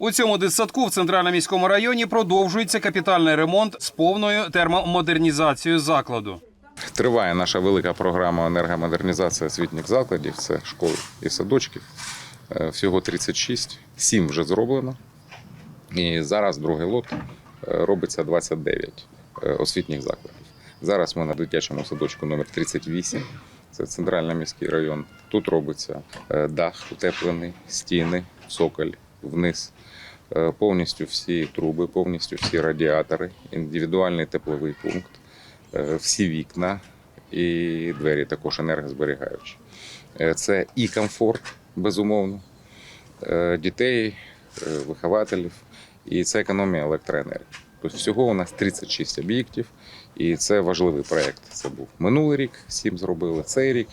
У цьому дитсадку в центральному міському районі продовжується капітальний ремонт з повною термомодернізацією закладу. Триває наша велика програма енергомодернізації освітніх закладів. Це школи і садочків. Е, Всього 36, 7 вже зроблено. І зараз другий лот е, робиться 29 е, освітніх закладів. Зараз ми на дитячому садочку номер 38, це центральний міський район. Тут робиться дах утеплений, стіни, цоколь вниз. Е, Повністю всі труби, повністю всі радіатори, індивідуальний тепловий пункт, е, всі вікна і двері також енергозберігаючі. Е, Це і комфорт, безумовно, дітей, вихователів, і це економія електроенергії. Тобто всього у нас 36 об'єктів, і це важливий проєкт. Це був минулий рік, сім зробили, цей рік,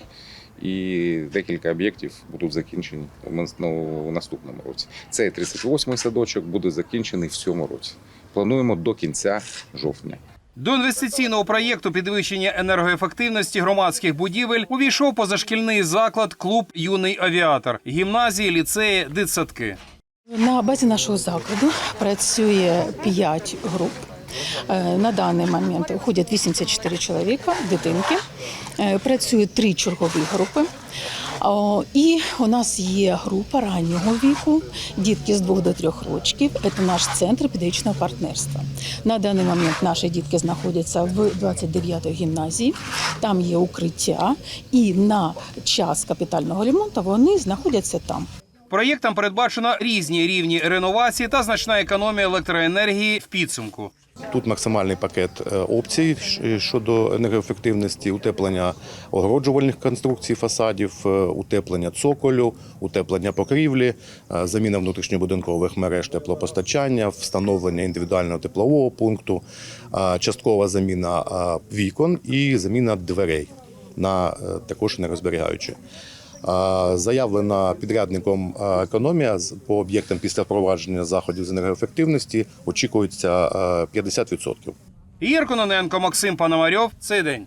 і декілька об'єктів будуть закінчені у мис- ну, наступному році. Цей 38-й садочок буде закінчений в цьому році. Плануємо до кінця жовтня. До інвестиційного проєкту підвищення енергоефективності громадських будівель увійшов позашкільний заклад клуб Юний авіатор, гімназії, ліцеї, дитсадки. На базі нашого закладу працює 5 груп. Е, На даний момент входять 84 чоловіка, дитинки. Е, Працюють три чергові групи. І у нас є група раннього віку, дітки з 2 до 3 років. Це наш центр педагогічного партнерства. На даний момент наші дітки знаходяться в 29-й гімназії. Там є укриття, і на час капітального ремонту вони знаходяться там. Проєктом передбачено різні рівні реновації та значна економія електроенергії в підсумку. Тут максимальний пакет е, опцій щодо енергоефективності, утеплення огороджувальних конструкцій фасадів, е, утеплення цоколю, утеплення покрівлі, е, заміна внутрішньобудинкових мереж теплопостачання, встановлення індивідуального теплового пункту, е, часткова заміна е, вікон і заміна дверей на е, також енергозберігаючі. Заявлена підрядником економія по об'єктам після впровадження заходів з енергоефективності очікується е, 50%. Ігор Кононенко, Максим Пономарьов. Цей день.